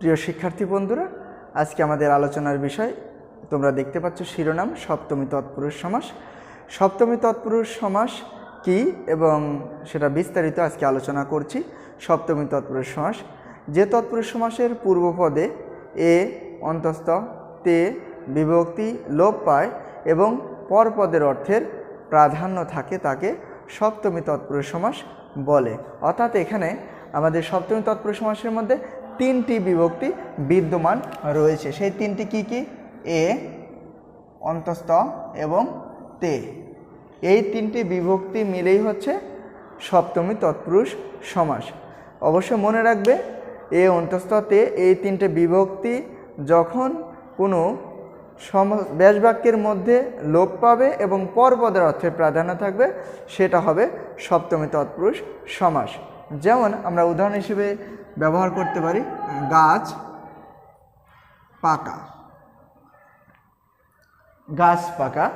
প্রিয় শিক্ষার্থী বন্ধুরা, আজকে আমাদের আলোচনার বিষয়, তোমরা দেখতে পাচ্ছ শিরোনাম সপ্তমী তৎপুরুষ সমাস। সপ্তমী তৎপুরুষ সমাস কি এবং সেটা বিস্তারিত আজকে আলোচনা করছি সপ্তমী তৎপুরুষ সমাস। যে তৎপুরুষ সমাসের পূর্বপদে এ অন্তস্থ, তে বিভক্তি লোপ পায় এবং পরপদের অর্থের প্রাধান্য থাকে তাকে সপ্তমী তৎপুরুষ সমাস বলে। অর্থাৎ এখানে আমাদের সপ্তমী তৎপুরুষ সমাসের মধ্যে তিনটি বিভক্তি বিদ্যমান রয়েছে। সেই তিনটি কি কি? এ, অন্তস্থ এবং তে। এই তিনটি বিভক্তি মিলেই হচ্ছে সপ্তমী তৎপুরুষ সমাস। অবশ্য মনে রাখবে, এ, অন্তস্থ, তে, এই তিনটে বিভক্তি যখন কোনো সম, ব্যাসবাক্যের মধ্যে লোপ পাবে এবং পরপদের অর্থের প্রাধান্য থাকবে, সেটা হবে সপ্তমী তৎপুরুষ সমাস। যেমন আমরা উদাহরণ হিসেবে ব্যবহার করতে পারি, গাছ পাকা। গাছ পাকা।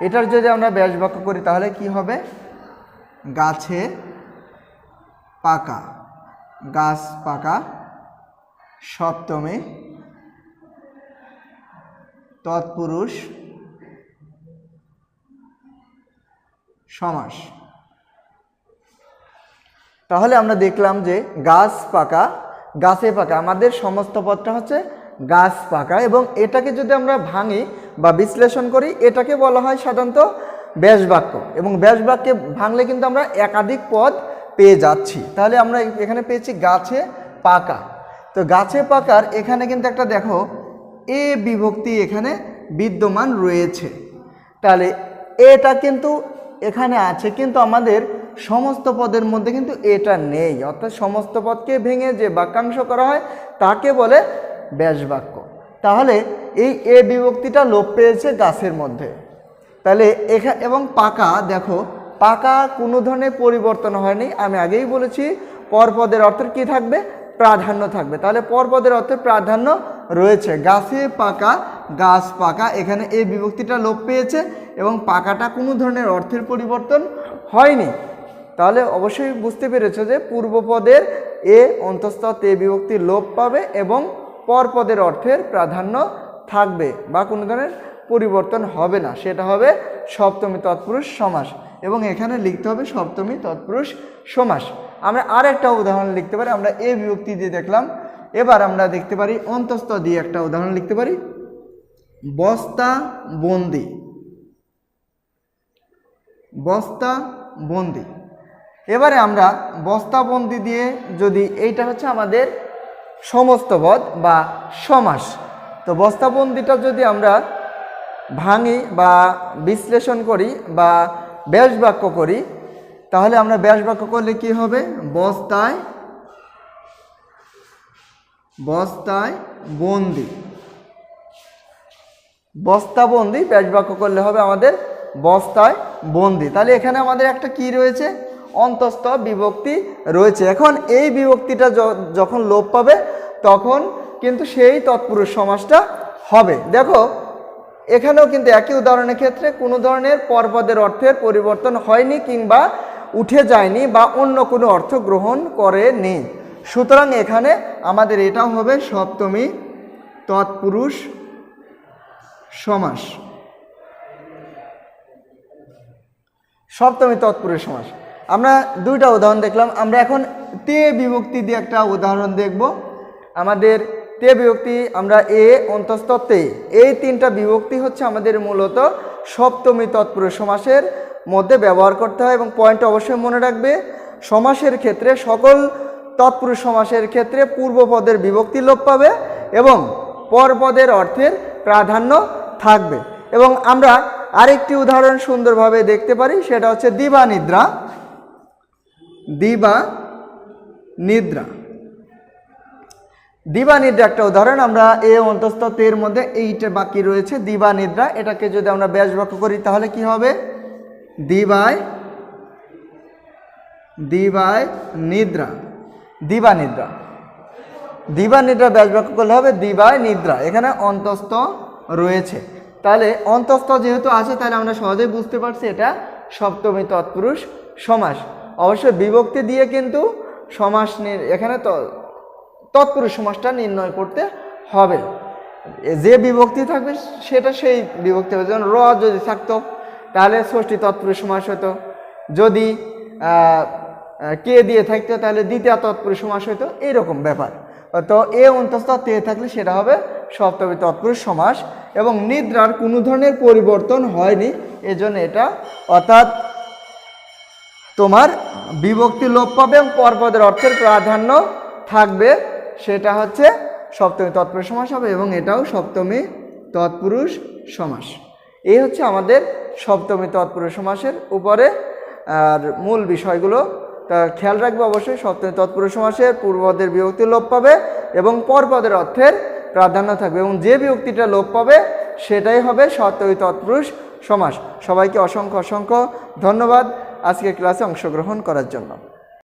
এটার যদি আমরা ব্যাসবাক্য করি, তাহলে কি হবে? গাছে পাকা। গাছ পাকা। সপ্তমী তৎপুরুষ সমাস। তাহলে আমরা দেখলাম যে গাছ পাকা, গাছে পাকা। আমাদের সমস্ত পদটা হচ্ছে গাছ পাকা এবং এটাকে যদি আমরা ভাঙি বা বিশ্লেষণ করি, এটাকে বলা হয় সাধারণত ব্যাসবাক্য এবং ব্যাসবাক্যে ভাঙলে কিন্তু আমরা একাধিক পদ পেয়ে যাচ্ছি। তাহলে আমরা এখানে পেয়েছি গাছে পাকা। তো গাছে পাকার এখানে কিন্তু একটা দেখো, এ বিভক্তি এখানে বিদ্যমান রয়েছে। তাহলে এটা কিন্তু এখানে আছে, কিন্তু আমাদের সমস্ত পদের মধ্যে কিন্তু এটা নেই। অর্থাৎ সমস্ত পদকে ভেঙে যে বাক্যাংশ করা হয়, তাকে বলে ব্যাসবাক্য। তাহলে এই এ বিভক্তিটা লোপ পেয়েছে গাছের মধ্যে। তাহলে এখা, এবং পাকা, দেখো, পাকা কোনো ধরনের পরিবর্তন হয়নি। আমি আগেই বলেছি পরপদের অর্থের কি থাকবে? প্রাধান্য থাকবে। তাহলে পরপদের অর্থের প্রাধান্য রয়েছে। গাছে পাকা, গাছ পাকা, এখানে এই বিভক্তিটা লোপ পেয়েছে এবং পাকাটা কোনো ধরনের অর্থের পরিবর্তন হয়নি। তাহলে অবশ্যই বুঝতে পেরেছ যে পূর্বপদের এ অন্তস্থ তে বিভক্তি লোপ পাবে এবং পরপদের অর্থের প্রাধান্য থাকবে বা কোনো ধরনের পরিবর্তন হবে না। সেটা হবে সপ্তমী তৎপুরুষ সমাস এবং এখানে লিখতে হবে সপ্তমী তৎপুরুষ সমাস। আমরা আর একটা উদাহরণ লিখতে পারি, আমরা এ বিভক্তি দিয়ে দেখলাম। এবার আমরা দেখতে পারি অন্তস্থ দিয়ে একটা উদাহরণ লিখতে পারি। বস্তা বন্দি। বস্তা বন্দি। এবারে আমরা বস্তাবন্দি দিয়ে যদি এইটা হচ্ছে আমাদের সমস্ত পদ বা সমাস, তো বস্তাবন্দিটা যদি আমরা ভাঙি বা বিশ্লেষণ করি বা ব্যাস বাক্য করি, তাহলে আমরা ব্যাস বাক্য করলে কি হবে? বস্তায় বস্তায় বন্দি। বস্তাবন্দি ব্যাস বাক্য করলে হবে আমাদের বস্তায় বন্দি। তাহলে এখানে আমাদের একটা কি রয়েছে? অন্তস্থ বিভক্তি রয়েছে। এখন এই বিভক্তিটা যখন লোপ পাবে, তখন কিন্তু সেই তৎপুরুষ সমাসটা হবে। দেখো, এখানেও কিন্তু একই উদাহরণের ক্ষেত্রে কোনো ধরনের পরপদের অর্থের পরিবর্তন হয়নি কিংবা উঠে যায়নি বা অন্য কোনো অর্থ গ্রহণ করেনি। সুতরাং এখানে আমাদের এটাও হবে সপ্তমী তৎপুরুষ সমাস। সপ্তমী তৎপুরুষ সমাস। আমরা দুইটা উদাহরণ দেখলাম। আমরা এখন তে বিভক্তি দিয়ে একটা উদাহরণ দেখব। আমাদের তে বিভক্তি, আমরা এ অন্তস্থ তে। এই তিনটা বিভক্তি হচ্ছে আমাদের মূলত সপ্তমী তৎপুরুষ সমাসের মধ্যে ব্যবহার করতে হয় এবং পয়েন্ট অবশ্যই মনে রাখবে। সমাসের ক্ষেত্রে সকল তৎপুরুষ সমাসের ক্ষেত্রে পূর্বপদের বিভক্তি লোপ পাবে এবং পরপদের অর্থের প্রাধান্য থাকবে। এবং আমরা আরেকটি উদাহরণ সুন্দরভাবে দেখতে পারি, সেটা হচ্ছে দিবা নিদ্রা দিবা নিদ্রা। দিবা নিদ্রা একটা উদাহরণ, আমরা এ অন্তস্থ তের মধ্যে এইটা বাকি রয়েছে, দিবা নিদ্রা। এটাকে যদি আমরা ব্যাস বাক্য করি, তাহলে কি হবে? দিবায় দিবায় নিদ্রা। দিবা নিদ্রা। দিবা নিদ্রা ব্যাস বাক্য করলে হবে দিবায় নিদ্রা। এখানে অন্তস্থ রয়েছে। তাহলে অন্তস্থ যেহেতু আছে, তাহলে আমরা সহজেই বুঝতে পারছি এটা সপ্তমী তৎপুরুষ সমাস। অবশ্য বিভক্তি দিয়ে কিন্তু সমাস এখানে তৎপুরুষ সমাসটা নির্ণয় করতে হবে। যে বিভক্তি থাকবে সেটা সেই বিভক্তি হবে। যেমন র যদি থাকতো, তাহলে ষষ্ঠী তৎপুরুষ সমাস হতো যদি কে দিয়ে থাকতো, তাহলে দ্বিতীয় তৎপুরুষ সমাস হতো এইরকম ব্যাপার। তো এ অন্তস্থ তে থাকলে সেটা হবে সপ্তমী তৎপুরুষ সমাস। এবং নিদ্রার কোনো ধরনের পরিবর্তন হয়নি। এজন্য এটা অর্থাৎ তোমার বিভক্তি লোপ পাবে এবং পরপদের অর্থের প্রাধান্য থাকবে। সেটা হচ্ছে সপ্তমী তৎপুরুষ সমাস হবে এবং এটাও সপ্তমী তৎপুরুষ সমাস। এই হচ্ছে আমাদের সপ্তমী তৎপুরুষ সমাসের উপরে। আর মূল বিষয়গুলো, তা খেয়াল রাখবে অবশ্যই, সপ্তমী তৎপুরুষ সমাসের পূর্বপদের বিভক্তি লোপ পাবে এবং পরপদের অর্থের প্রাধান্য থাকবে এবং যে বিভক্তিটা লোপ পাবে সেটাই হবে সপ্তমী তৎপুরুষ সমাস। সবাইকে অসংখ্য অসংখ্য ধন্যবাদ। আজকে ক্লাসে অংশগ্রহণ করার জন্য।